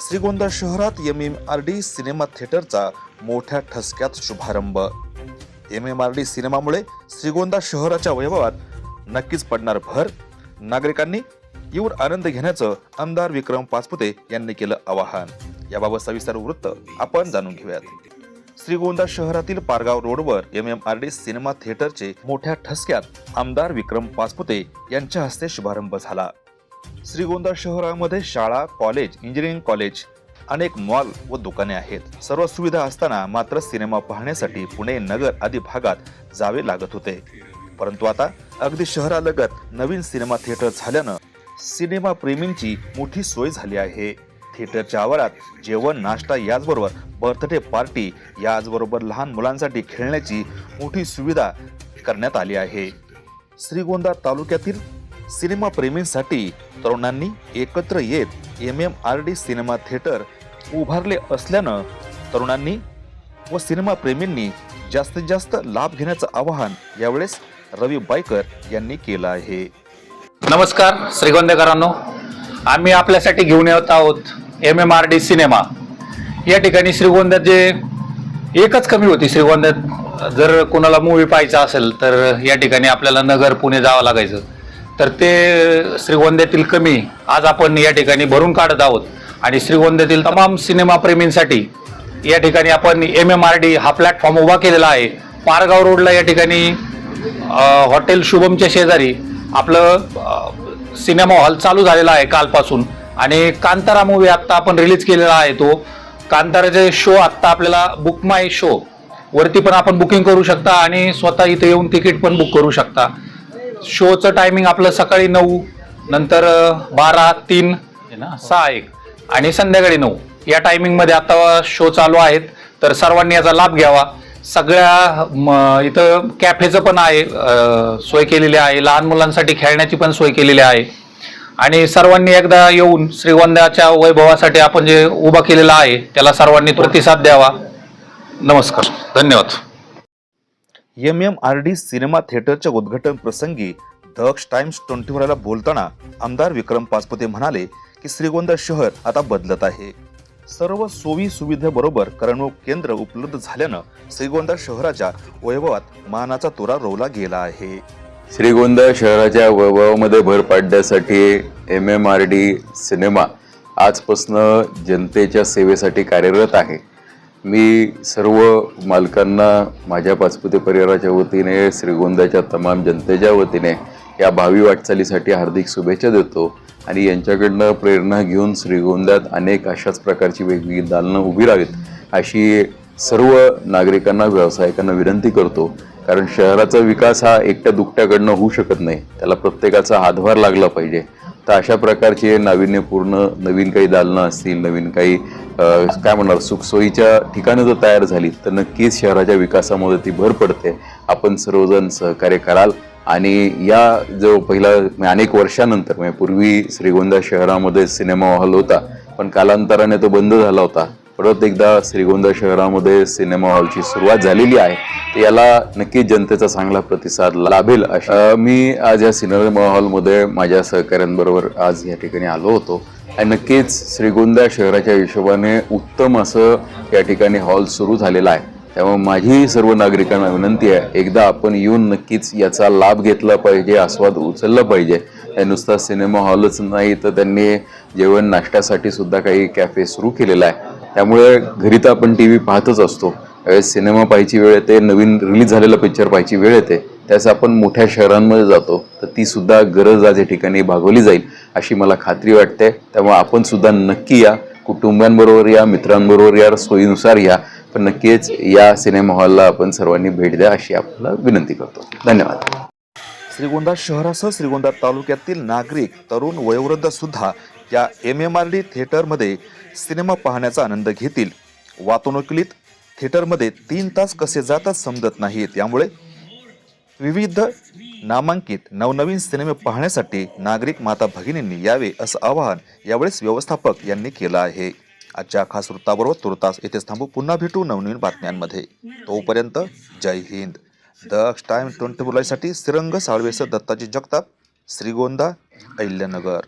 श्रीगोंदा शहरात M M R D cinema थिएटरचा मोठ्या ठसक्यात शुभारंभ. एम एम आर डी सिनेमामुळे श्रीगोंदा शहराच्या वैभवात नक्कीच पडणार भर. नागरिकांनी येऊन आनंद घेण्याचं आमदार विक्रम पाचपुते यांनी केलं आवाहन. याबाबत सविस्तर वृत्त आपण जाणून घेऊयात. श्रीगोंदा शहरातील पारगाव रोडवर M M R D cinema थिएटरचे मोठ्या ठसक्यात आमदार विक्रम पाचपुते यांच्या हस्ते शुभारंभ झाला. श्रीगोंदा शहरामध्ये शाळा कॉलेज इंजिनिअरिंग कॉलेज अनेक मॉल व दुकाने आहेत. सर्व सुविधा असताना मात्र सिनेमा पाहण्यासाठी पुणे नगर आदी भागात जावे लागत होते. परंतु आता अगदी शहरालगत नवीन सिनेमा थिएटर झाल्यानं सिनेमा प्रेमींची मोठी सोय झाली आहे. थिएटरच्या आवारात जेवण नाश्ता याचबरोबर बर्थडे पार्टी याचबरोबर लहान मुलांसाठी खेळण्याची मोठी सुविधा करण्यात आली आहे. श्रीगोंदा तालुक्यातील सिनेमा प्रेमींसाठी तरुणांनी एकत्र येत M M R D cinema theatre उभारले असल्यानं तरुणांनी व सिनेमा प्रेमींनी जास्तीत जास्त लाभ घेण्याचं आवाहन यावेळेस रवी बायकर यांनी केलं आहे. नमस्कार श्रीगोंदेकरांनो. आम्ही आपल्यासाठी घेऊन येत आहोत M M R D cinema. या ठिकाणी श्रीगोंद्यात जे एकच कमी होती. श्रीगोंद्यात जर कोणाला मूवी पाहायचा असेल तर या ठिकाणी आपल्याला नगर पुणे जावं लागायचं. तर ते श्रीगोंद्यातील कमी आज आपण या ठिकाणी भरून काढत आहोत. आणि श्रीगोंद्यातील तमाम सिनेमाप्रेमींसाठी या ठिकाणी आपण एम एम आर डी हा प्लॅटफॉर्म उभा केलेला आहे. पारगाव रोडला या ठिकाणी हॉटेल शुभमच्या शेजारी आपलं सिनेमा हॉल चालू झालेला आहे कालपासून. आणि कांतारा मूवी आत्ता आपण रिलीज केलेला आहे तो. कांताराचे शो आत्ता आपल्याला बुक माय शो वरती पण आपण बुकिंग करू शकता आणि स्वतः इथे येऊन तिकीट पण बुक करू शकता. शोचं टायमिंग आपलं सकाळी नऊ नंतर बारा तीन ना सहा एक आणि संध्याकाळी नऊ. या टायमिंगमध्ये आता शो चालू आहेत. तर सर्वांनी याचा लाभ घ्यावा. सगळ्या इथं कॅफेचं पण आहे सोय केलेली आहे. लहान मुलांसाठी खेळण्याची पण सोय केलेली आहे. आणि सर्वांनी एकदा येऊन श्रीगोंद्याच्या वैभवासाठी आपण जे उभा केलेला आहे त्याला सर्वांनी प्रतिसाद द्यावा. नमस्कार. धन्यवाद. M M R D cinema थिएटरच्या उद्घाटन प्रसंगी दक्ष टाइम्स ट्वेंटी फोरला बोलताना आमदार विक्रम पाचपुते म्हणाले की श्रीगोंदा शहर आता बदलत आहे. सर्व सोयी सुविधेबरोबर करमणूक केंद्र उपलब्ध झाल्यानं श्रीगोंदा शहराच्या वैभवात मानाचा तुरा रोवला गेला आहे. श्रीगोंदा शहराच्या वैभवामध्ये भर पाडण्यासाठी M M R D cinema आजपासनं जनतेच्या सेवेसाठी कार्यरत आहे. मी सर्व मालकांना माझ्या पाचपुते परिवाराच्या वतीने श्रीगोंद्याच्या तमाम जनतेच्या वतीने या भावी वाटचालीसाठी हार्दिक शुभेच्छा देतो आणि यांच्याकडनं प्रेरणा घेऊन श्रीगोंद्यात अनेक अशाच प्रकारची वेगवेगळी दालनं उभी राहावीत अशी सर्व नागरिकांना व्यावसायिकांना विनंती करतो. कारण शहराचा विकास हा एकट्या दुकट्याकडनं होऊ शकत नाही. त्याला प्रत्येकाचा हातभार लागला पाहिजे. तर अशा प्रकारचे नाविन्यपूर्ण नवीन काही दालनं असतील नवीन काही काय म्हणणार सुखसोयीच्या ठिकाणं जर तयार झाली तर नक्कीच शहराच्या विकासामध्ये ती भर पडते. आपण सर्वजण सहकार्य कराल आणि या जो पहिला म्हणजे अनेक वर्षानंतर म्हणजे पूर्वी श्रीगोंदा शहरामध्ये सिनेमा हॉल होता पण कालांतराने तो बंद झाला होता. परत एकदा श्रीगोंदा शहरामध्ये सिनेमा हॉलची सुरुवात झालेली आहे. तर याला नक्कीच जनतेचा चांगला प्रतिसाद लाभेल अशा मी आज या सिनेमा हॉलमध्ये माझ्या सहकाऱ्यांबरोबर आज या ठिकाणी आलो होतो. नक्कीच श्रीगोंदा शहराच्या हिशोबाने उत्तम असं या ठिकाणी हॉल सुरू झालेला आहे. त्यामुळे माझी सर्व नागरिकांना विनंती आहे एकदा आपण येऊन नक्कीच याचा लाभ घेतला पाहिजे आस्वाद उचलला पाहिजे. नुसता सिनेमा हॉलच नाही तर त्यांनी जेवण नाश्त्यासाठी सुद्धा काही कॅफे सुरू केलेला आहे. त्यामुळे घरी तर आपण टी व्ही पाहतच असतो. त्यावेळेस सिनेमा पाहायची वेळ येते नवीन रिलीज झालेला पिक्चर पाहायची वेळ येते. त्यास आपण मोठ्या शहरांमध्ये जातो तर ती सुद्धा गरज आज या ठिकाणी भागवली जाईल अशी मला खात्री वाटते. त्यामुळे आपण सुद्धा नक्की या कुटुंबांबरोबर या मित्रांबरोबर या सोयीनुसार या पण नक्कीच या सिनेमा हॉलला आपण सर्वांनी भेट द्या अशी आपल्याला विनंती करतो. धन्यवाद. श्रीगोंदा शहरासह श्रीगोंदा तालुक्यातील नागरिक तरुण वयोवृद्ध सुद्धा या एम एम आर डी थिएटरमध्ये सिनेमा पाहण्याचा आनंद घेतील. वातानुकूलित थिएटरमध्ये तीन तास कसे जातात समजत नाहीत. त्यामुळे विविध नामांकित नवनवीन सिनेमे पाहण्यासाठी नागरिक माता भगिनींनी यावे असं आवाहन यावेळेस व्यवस्थापक यांनी केलं आहे. आजच्या खास वृत्ताबरोबर तुर्तास येथेच थांबू. पुन्हा भेटू नवनवीन बातम्यांमध्ये. तोपर्यंत जय हिंद. द टाइम ट्वेंटी साठी श्रीरंग साळवेसर दत्ताजी जगताप श्रीगोंदा अहिल्यानगर.